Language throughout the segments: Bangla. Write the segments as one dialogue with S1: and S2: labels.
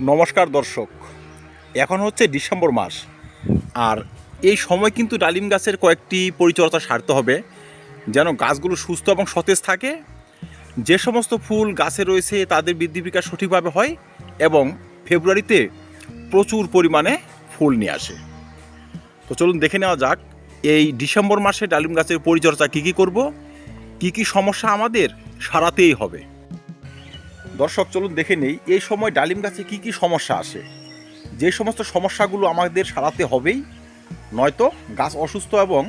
S1: নমস্কার দর্শক। এখন হচ্ছে ডিসেম্বর মাস, আর এই সময় কিন্তু ডালিম গাছের কয়েকটি পরিচর্যা সারতে হবে, যেন গাছগুলো সুস্থ এবং সতেজ থাকে। যে সমস্ত ফুল গাছে রয়েছে, তাদের বৃদ্ধি বিকাশ সঠিকভাবে হয় এবং ফেব্রুয়ারিতে প্রচুর পরিমাণে ফুল নিয়ে আসে। তো চলুন দেখে নেওয়া যাক, এই ডিসেম্বর মাসে ডালিম গাছের পরিচর্যা কী কী করব, কী কী সমস্যা আমাদের সারাতেই হবে। দর্শক, চলুন দেখে নেই, এই সময় ডালিম গাছে কি কি সমস্যা আসে? যে সমস্ত সমস্যাগুলো আমাদের সারাতে হবেই, নয়তো গাছ অসুস্থ এবং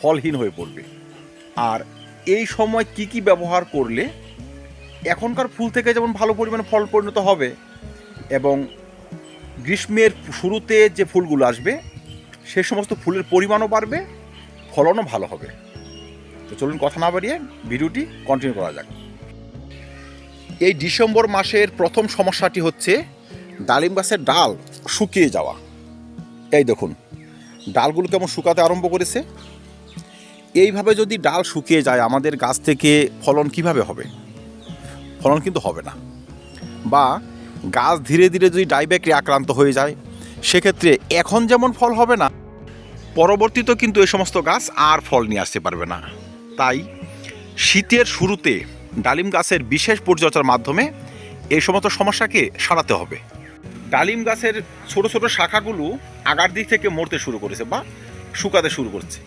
S1: ফলহীন হয়ে পড়বে। আর এই সময় কি কি ব্যবহার করলে এখনকার ফুল থেকে যেমন ভালো পরিমাণে ফল পরিণত হবে এবং গ্রীষ্মের শুরুতে যে ফুলগুলো আসবে, সে সমস্ত ফুলের পরিমাণও বাড়বে, ফলনও ভালো হবে। তো চলুন কথা না বাড়িয়ে ভিডিওটি কন্টিনিউ করা যাক। এই ডিসেম্বর মাসের প্রথম সমস্যাটি হচ্ছে ডালিম গাছের ডাল শুকিয়ে যাওয়া। এই দেখুন, ডালগুলো কেমন শুকাতে আরম্ভ করেছে? এইভাবে যদি ডাল শুকিয়ে যায়, আমাদের গাছ থেকে ফলন কীভাবে হবে? ফলন কিন্তু হবে না। বা গাছ ধীরে ধীরে যদি ডাইব্যাকরে আক্রান্ত হয়ে যায়, সেক্ষেত্রে এখন যেমন ফল হবে না পরবর্তীতে কিন্তু এই সমস্ত গাছ আর ফল নিয়ে আসতে পারবে না। তাই শীতের শুরুতে ডালিম গাছের বিশেষ পরিচর্যার মাধ্যমে এই সমস্ত সমস্যাকে সারাতে হবে। ডালিম গাছের ছোট ছোট শাখাগুলো আগার দিক থেকে মরতে শুরু করেছে বা শুকাতে শুরু করছে।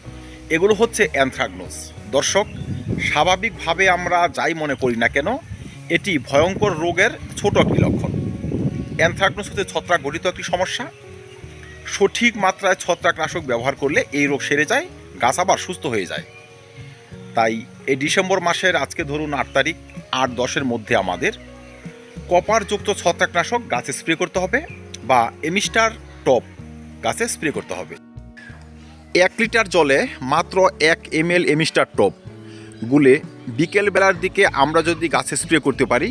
S1: এগুলো হচ্ছে অ্যানথ্রাগনোস দর্শক, স্বাভাবিকভাবে আমরা যাই মনে করি না কেন, এটি ভয়ঙ্কর রোগের ছোট একটি লক্ষণ। অ্যানথ্রাগনোস হচ্ছে ছত্রাক গঠিত একটি সমস্যা। সঠিক মাত্রায় ছত্রাকনাশক ব্যবহার করলে এই রোগ সেরে যায়, গাছ আবার সুস্থ হয়ে যায়। তাই এই ডিসেম্বর মাসের আজকে ধরুন আট তারিখ, আট দশের মধ্যে আমাদের কপারযুক্ত ছত্রাকনাশক গাছে স্প্রে করতে হবে বা এমিস্টার টপ গাছে স্প্রে করতে হবে। এক লিটার জলে মাত্র এক এম এল এমিস্টার টপ গুলে বিকেলবেলার দিকে আমরা যদি গাছে স্প্রে করতে পারি,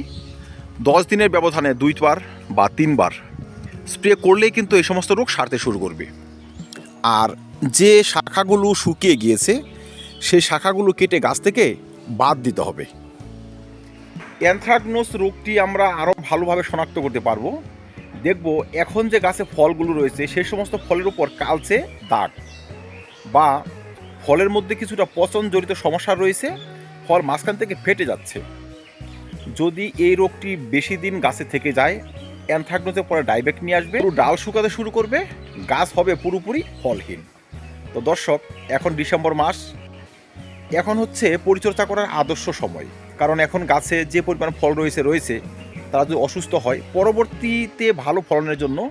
S1: দশ দিনের ব্যবধানে দুইবার বা তিনবার স্প্রে করলেই কিন্তু এই সমস্ত রোগ সারতে শুরু করবে। আর যে শাখাগুলো শুকিয়ে গিয়েছে সেই শাখাগুলো কেটে গাছ থেকে বাদ দিতে হবে। অ্যানথ্রাকনোস রোগটি আমরা আরও ভালোভাবে শনাক্ত করতে পারব। দেখব এখন যে গাছে ফলগুলো রয়েছে সেই সমস্ত ফলের উপর কালচে দাগ বা ফলের মধ্যে কিছুটা পচন জড়িত সমস্যা রয়েছে, ফল মাঝখান থেকে ফেটে যাচ্ছে। যদি এই রোগটি বেশি দিন গাছে থেকে যায় অ্যানথ্রাকনোসের পরে ডাইবেক নিয়ে আসবে ডাল শুকাতে শুরু করবে, গাছ হবে পুরোপুরি ফলহীন। তো দর্শক, এখন ডিসেম্বর মাস এখন হচ্ছে পরিচর্যা করার আদর্শ সময়। কারণ এখন গাছে যে পরিমাণ ফল রয়েছে রয়েছে, তারা যদি অসুস্থ হয়, পরবর্তীতে ভালো ফলনের জন্য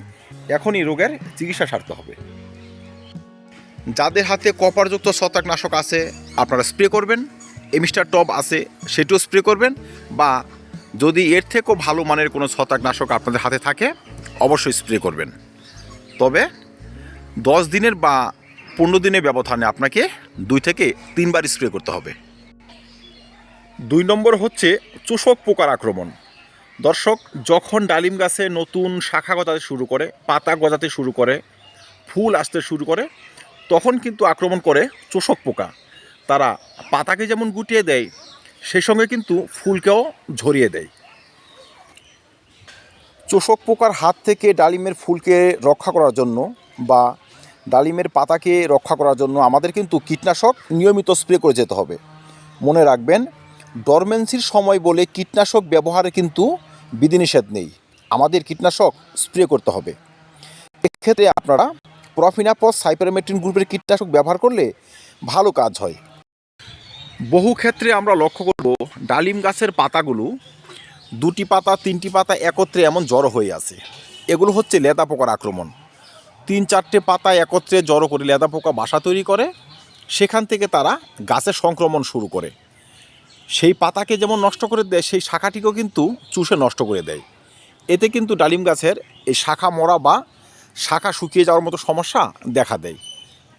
S1: এখনই রোগের চিকিৎসা সারতে হবে। যাদের হাতে কপারযুক্ত ছত্রাকনাশক আছে, আপনারা স্প্রে করবেন। এমিস্টার টপ আছে, সেটিও স্প্রে করবেন। বা যদি এর থেকেও ভালো মানের কোনো ছত্রাকনাশক আপনাদের হাতে থাকে, অবশ্যই স্প্রে করবেন। তবে দশ দিনের বা পনেরো দিনের ব্যবধানে আপনাকে দুই থেকে তিনবার স্প্রে করতে হবে। দুই নম্বর হচ্ছে চোষক পোকার আক্রমণ। দর্শক যখন ডালিম গাছে নতুন শাখা গজাতে শুরু করে পাতা গজাতে শুরু করে ফুল আসতে শুরু করে তখন কিন্তু আক্রমণ করে চোষক পোকা। তারা পাতাকে যেমন গুটিয়ে দেয় সেই সঙ্গে কিন্তু ফুলকেও ঝরিয়ে দেয়। চোষক পোকার হাত থেকে ডালিমের ফুলকে রক্ষা করার জন্য বা ডালিমের পাতাকে রক্ষা করার জন্য আমাদের কিন্তু কীটনাশক নিয়মিত স্প্রে করে যেতে হবে। মনে রাখবেন, ডরমেন্সির সময় বলে কীটনাশক ব্যবহারে কিন্তু বিধিনিষেধ নেই। আমাদের কীটনাশক স্প্রে করতে হবে। এক্ষেত্রে আপনারা প্রফিনাপস সাইপারমেট্রিন গ্রুপের কীটনাশক ব্যবহার করলে ভালো কাজ হয়। বহু ক্ষেত্রে আমরা লক্ষ্য করব, ডালিম গাছের পাতাগুলো দুটি পাতা, তিনটি পাতা একত্রে এমন জড়ো হয়ে আছে। এগুলো হচ্ছে লেদা পোকার আক্রমণ। তিন চারটে পাতা একত্রে জড়ো করে লেদা পোকা বাসা তৈরি করে, সেখান থেকে তারা গাছের সংক্রমণ শুরু করে। সেই পাতাকে যেমন নষ্ট করে দেয়, সেই শাখাটিকেও কিন্তু চুষে নষ্ট করে দেয়। এতে কিন্তু ডালিম গাছের এই শাখা মরা বা শাখা শুকিয়ে যাওয়ার মতো সমস্যা দেখা দেয়।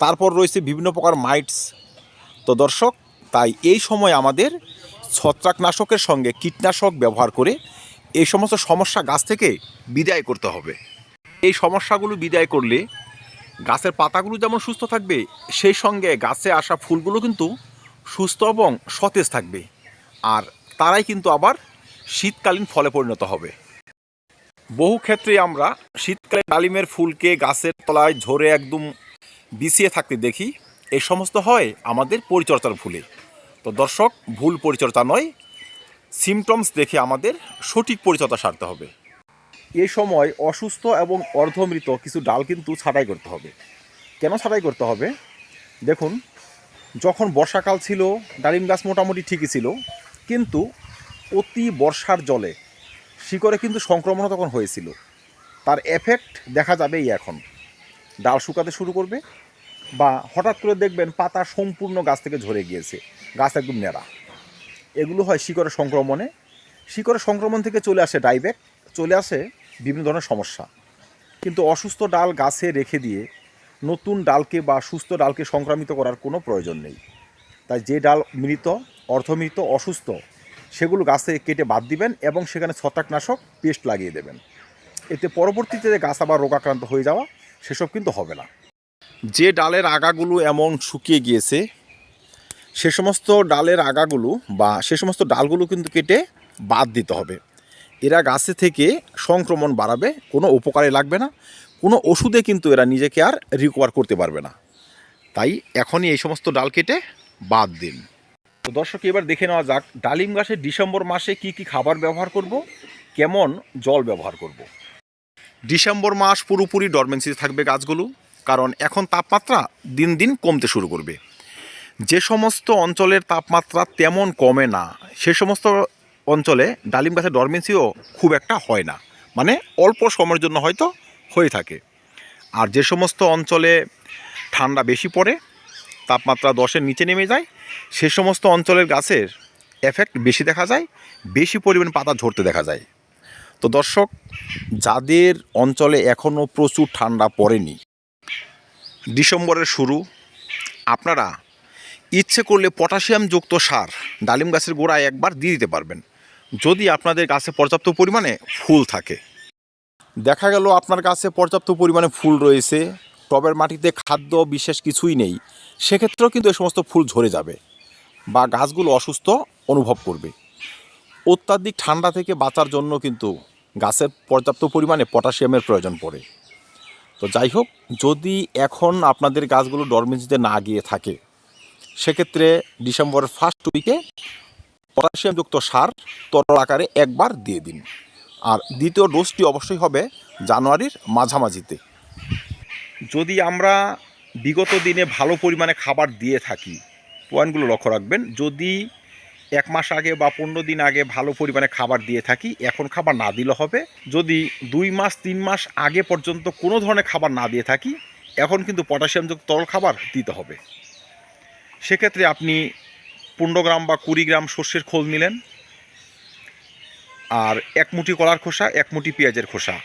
S1: তারপর রয়েছে বিভিন্ন প্রকার মাইটস। তো দর্শক, তাই এই সময় আমাদের ছত্রাকনাশকের সঙ্গে কীটনাশক ব্যবহার করে এই সমস্ত সমস্যা গাছ থেকে বিদায় করতে হবে। এই সমস্যাগুলো বিদায় করলে গাছের পাতাগুলো যেমন সুস্থ থাকবে, সেই সঙ্গে গাছে আসা ফুলগুলো কিন্তু সুস্থ এবং সতেজ থাকবে। আর তারাই কিন্তু আবার শীতকালীন ফলে পরিণত হবে। বহু ক্ষেত্রে আমরা শীতকালে ডালিমের ফুলকে গাছের তলায় ঝরে একদম বিছিয়ে থাকতে দেখি। এই সমস্ত হয় আমাদের পরিচর্যার ভুলে। তো দর্শক, ভুল পরিচর্যা নয় সিমটমস দেখে আমাদের সঠিক পরিচর্যা সারতে হবে। এই সময় অসুস্থ এবং অর্ধমৃত কিছু ডাল কিন্তু ছাঁটাই করতে হবে। কেন ছাঁটাই করতে হবে? দেখুন, যখন বর্ষাকাল ছিল, ডালিম গাছ মোটামুটি ঠিকই ছিল, কিন্তু অতি বর্ষার জলে শিকড়ে কিন্তু সংক্রমণ তখন হয়েছিল। তার এফেক্ট দেখা যাবে এই এখন। ডাল শুকাতে শুরু করবে বা হঠাৎ করে দেখবেন পাতা সম্পূর্ণ গাছ থেকে ঝরে গিয়েছে, গাছ একদম নেড়া এগুলো হয় শিকড়ের সংক্রমণে। শিকড়ের সংক্রমণ থেকে চলে আসে ডাইব্যাক চলে আসে বিভিন্ন ধরনের সমস্যা। কিন্তু অসুস্থ ডাল গাছে রেখে দিয়ে নতুন ডালকে বা সুস্থ ডালকে সংক্রামিত করার কোনো প্রয়োজন নেই। তাই যে ডাল মৃত, অর্ধমৃত, অসুস্থ, সেগুলো গাছে কেটে বাদ দিবেন এবং সেখানে ছত্রাকনাশক পেস্ট লাগিয়ে দেবেন। এতে পরবর্তীতে গাছ আবার রোগাক্রান্ত হয়ে যাওয়া, সেসব কিন্তু হবে না। যে ডালের আগাগুলো এমন শুকিয়ে গিয়েছে, সে সমস্ত ডালের আগাগুলো বা সে সমস্ত ডালগুলো কিন্তু কেটে বাদ দিতে হবে। এরা গাছে থেকে সংক্রমণ বাড়াবে, কোনো উপকারে লাগবে না, কোনো ওষুধে কিন্তু এরা নিজেকে আর রিকভার করতে পারবে না। তাই এখনই এই সমস্ত ডাল কেটে বাদ দিন। তো দর্শক, এবার দেখে নেওয়া যাক, ডালিম গাছে ডিসেম্বর মাসে কি কি খাবার ব্যবহার করব, কেমন জল ব্যবহার করব। ডিসেম্বর মাস পুরোপুরি ডরমেন্সিতে থাকবে গাছগুলো, কারণ এখন তাপমাত্রা দিন দিন কমতে শুরু করবে। যে সমস্ত অঞ্চলের তাপমাত্রা তেমন কমে না, সে সমস্ত অঞ্চলে ডালিম গাছের ডরমেন্সিও খুব একটা হয় না। মানে অল্প সময়ের জন্য হয়তো হয়ে থাকে। আর যে সমস্ত অঞ্চলে ঠান্ডা বেশি পড়ে, তাপমাত্রা দশের নিচে নেমে যায়, সে সমস্ত অঞ্চলের গাছের এফেক্ট বেশি দেখা যায়, বেশি পরিমাণ পাতা ঝরতে দেখা যায়। তো দর্শক, যাদের অঞ্চলে এখনও প্রচুর ঠান্ডা পড়েনি, ডিসেম্বরের শুরু, আপনারা ইচ্ছে করলে পটাশিয়ামযুক্ত সার ডালিম গাছের গোড়ায় একবার দিয়ে দিতে পারবেন। যদি আপনাদের গাছে পর্যাপ্ত পরিমাণে ফুল থাকে। দেখা গেল আপনার গাছে পর্যাপ্ত পরিমাণে ফুল রয়েছে, টবের মাটিতে খাদ্য বিশেষ কিছুই নেই, সেক্ষেত্রেও কিন্তু এই সমস্ত ফুল ঝরে যাবে বা গাছগুলো অসুস্থ অনুভব করবে। অত্যাধিক ঠান্ডা থেকে বাঁচার জন্য কিন্তু গাছের পর্যাপ্ত পরিমাণে পটাশিয়ামের প্রয়োজন পড়ে। তো যাই হোক, যদি এখন আপনাদের গাছগুলো ডরমেন্সিতে না গিয়ে থাকে, সেক্ষেত্রে ডিসেম্বরের ফার্স্ট উইকে পটাশিয়ামযুক্ত সার তরল আকারে একবার দিয়ে দিন। আর দ্বিতীয় ডোজটি অবশ্যই হবে জানুয়ারির মাঝামাঝিতে। যদি আমরা বিগত দিনে ভালো পরিমাণে খাবার দিয়ে থাকি, পয়েন্টগুলো লক্ষ্য রাখবেন, যদি এক মাস আগে বা পনেরো দিন আগে ভালো পরিমাণে খাবার দিয়ে থাকি, এখন খাবার না দিলে হবে। যদি দুই মাস, তিন মাস আগে পর্যন্ত কোনো ধরনের খাবার না দিয়ে থাকি, এখন কিন্তু পটাশিয়ামযুক্ত তরল খাবার দিতে হবে। সেক্ষেত্রে আপনি পনেরো গ্রাম বা কুড়ি গ্রাম সর্ষের খোল নিলেন। আর এক মুঠি কলার খোসা, এক মুঠি পেঁয়াজের খোসা।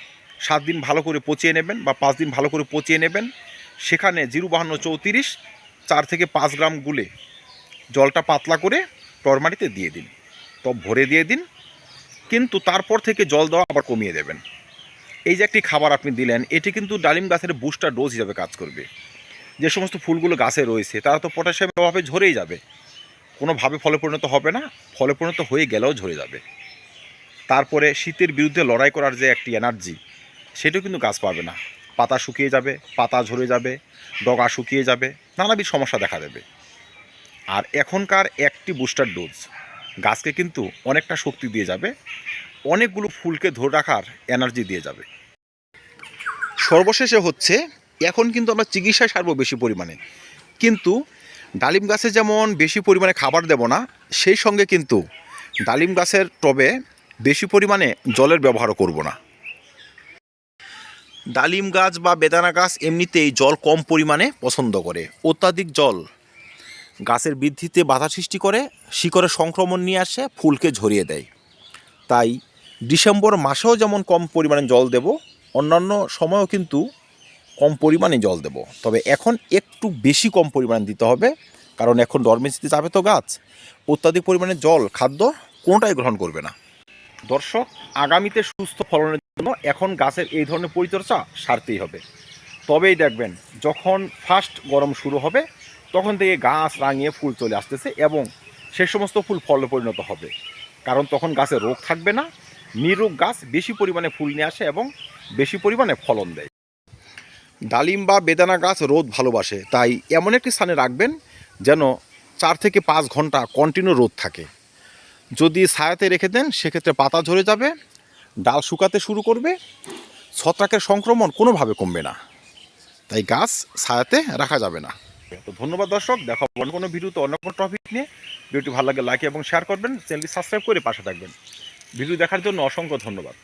S1: সাত দিন ভালো করে পচিয়ে নেবেন বা পাঁচ দিন ভালো করে পচিয়ে নেবেন। সেখানে জিরো বাহান্ন চৌত্রিশ চার থেকে পাঁচ গ্রাম গুলে জলটা পাতলা করে টরমাটিতে দিয়ে দিন। টব ভরে দিয়ে দিন, কিন্তু তারপর থেকে জল দেওয়া আবার কমিয়ে দেবেন। এই যে একটি খাবার আপনি দিলেন, এটি কিন্তু ডালিম গাছের বুস্টার ডোজ হিসাবে কাজ করবে। যে সমস্ত ফুলগুলো গাছে রয়েছে, তারা তো পটাশিয়ামের অভাবে ঝরেই যাবে। কোনোভাবে ফলে পরিণত হবে না, ফলে পরিণত হয়ে গেলেও ঝরে যাবে। তারপরে শীতের বিরুদ্ধে লড়াই করার যে একটি এনার্জি সেটাও কিন্তু গাছ পাবে না। পাতা শুকিয়ে যাবে, পাতা ঝরে যাবে, ডগা শুকিয়ে যাবে, নানাবিধ সমস্যা দেখা দেবে। আর এখনকার একটি বুস্টার ডোজ গাছকে কিন্তু অনেকটা শক্তি দিয়ে যাবে, অনেকগুলো ফুলকে ধরে রাখার এনার্জি দিয়ে যাবে। সর্বশেষে হচ্ছে, এখন কিন্তু আমরা চিকিৎসায় সারবো বেশি পরিমাণে। কিন্তু ডালিম গাছে যেমন বেশি পরিমাণে খাবার দেব না, সেই সঙ্গে কিন্তু ডালিম গাছের টবে বেশি পরিমাণে জলের ব্যবহারও করব না। ডালিম গাছ বা বেদানা গাছ এমনিতেই জল কম পরিমাণে পছন্দ করে। অত্যাধিক জল গাছের বৃদ্ধিতে বাধা সৃষ্টি করে শিকড়ে সংক্রমণ নিয়ে আসে, ফুলকে ঝরিয়ে দেয়। তাই ডিসেম্বর মাসেও যেমন কম পরিমাণে জল দেব, অন্যান্য সময়ও কিন্তু কম পরিমাণে জল দেব। তবে এখন একটু বেশি কম পরিমাণে দিতে হবে, কারণ এখন ডরমেন্সিতে যাবে তো গাছ। অত্যাধিক পরিমাণে জল, খাদ্য কোনোটাই গ্রহণ করবে না। দর্শক, আগামীতে সুস্থ ফলনের জন্য এখন গাছের এই ধরনের পরিচর্যা সারতেই হবে। তবেই দেখবেন, যখন ফার্স্ট গরম শুরু হবে, তখন থেকে গাছ রাঙিয়ে ফুল চলে আসতেছে এবং সে সমস্ত ফুল ফলে পরিণত হবে। কারণ তখন গাছে রোগ থাকবে না, নিরোগ গাছ বেশি পরিমাণে ফুল নিয়ে আসে এবং বেশি পরিমাণে ফলন দেয়। ডালিম বা বেদানা গাছ রোদ ভালোবাসে, তাই এমন একটি স্থানে রাখবেন যেন চার থেকে পাঁচ ঘণ্টা কন্টিনিউ রোদ থাকে। যদি ছায়াতে রেখে দেন, সেক্ষেত্রে পাতা ঝরে যাবে, ডাল শুকাতে শুরু করবে, ছত্রাকের সংক্রমণ কোনোভাবে কমবে না। তাই গাছ ছায়াতে রাখা যাবে না। তো ধন্যবাদ দর্শক, দেখো অন্য কোনো ভিডিওতে অন্য কোনো টপিক নিয়ে। ভিডিওটি ভালো লাগে লাইক এবং শেয়ার করবেন চ্যানেলটি সাবস্ক্রাইব করে পাশে থাকবেন। ভিডিও দেখার জন্য অসংখ্য ধন্যবাদ।